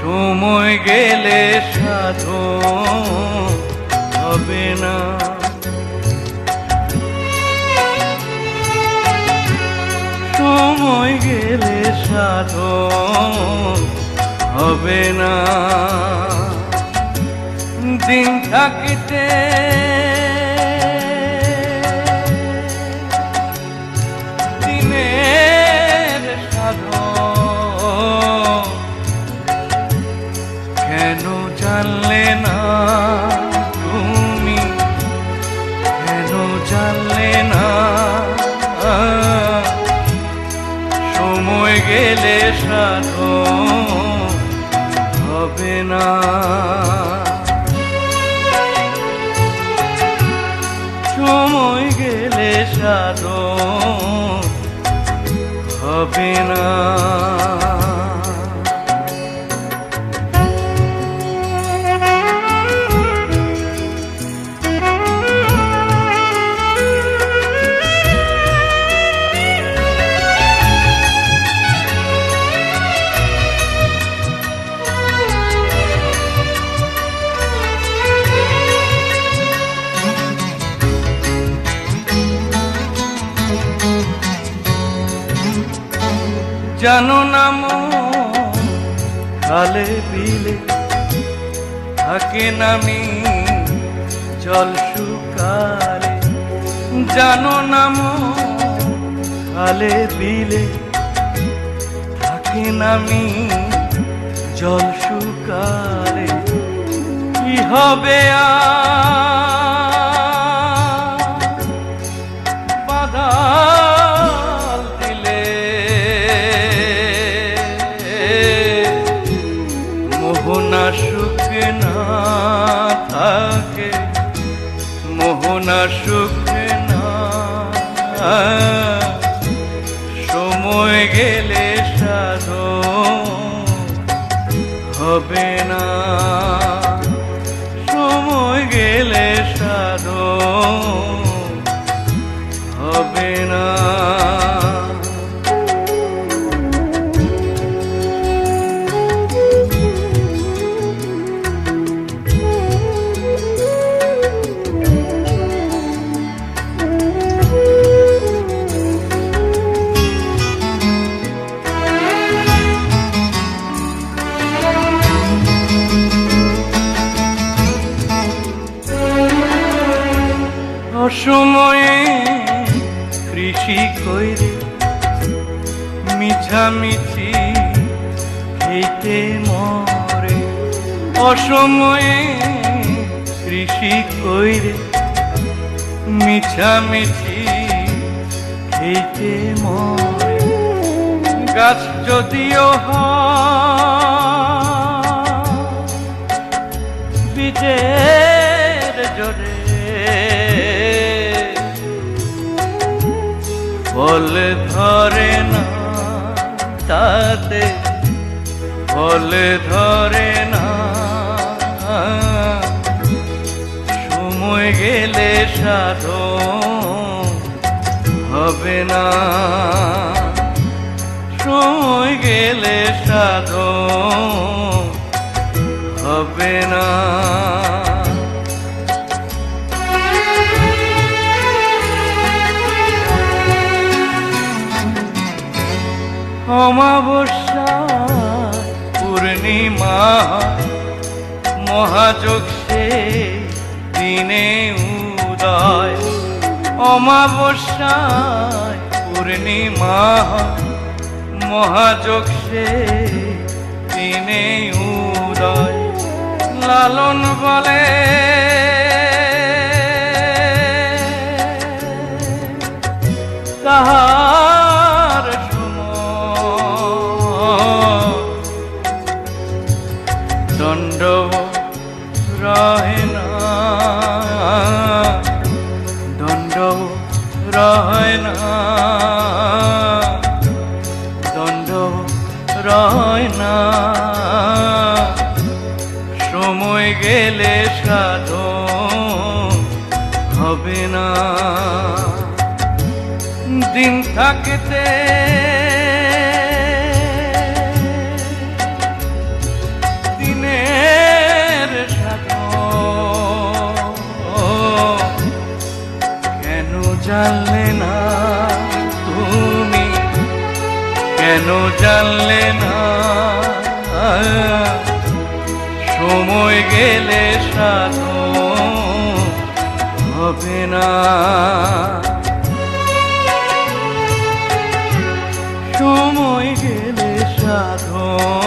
সময় গেলে সাধু হবে না। সময় গেলে সাধু হবে না। দিন থাকিতে না। তুমি কেন জানলে সময় গেলে সাধু সময় গেলে সাধু হবে না। জানো না খালে বিলে থাকে নামি জল শুকালে। জানো না খালে বিলে থাকে নামি জল শুকালে। কি হবে আর মোহনা সুখ না থাকে। মোহনা সুখ না সময় গেলে সাধু হবে না। সময় গেলে সাধু অসময়ে কৃষি কইরে মিছামিছি খেতে মরে। অসময়ে কৃষি কইরে মিছামিছি খেতে মরে। গাছ যদিও হয়, বীজের ফল ধরে না তাতে ফল ধরে না। সময় গেলে সাধো হবে না। সময় গেলে সাধো হবে না। মহাযোগ সে দিনে উদয় অমাবস্যায় পূর্ণিমা মহাযোগ সে দিনে উদয় লালন বলে। তাহার দণ্ড রহে না। দণ্ড রহে না। দণ্ড রয় না। সময় গেলে সাধু হবে না। দিন থাকতে জানলে না তুমি? কেন জানলে না? সময় গেলে সাধু হবে না। সময় গেলে সাধন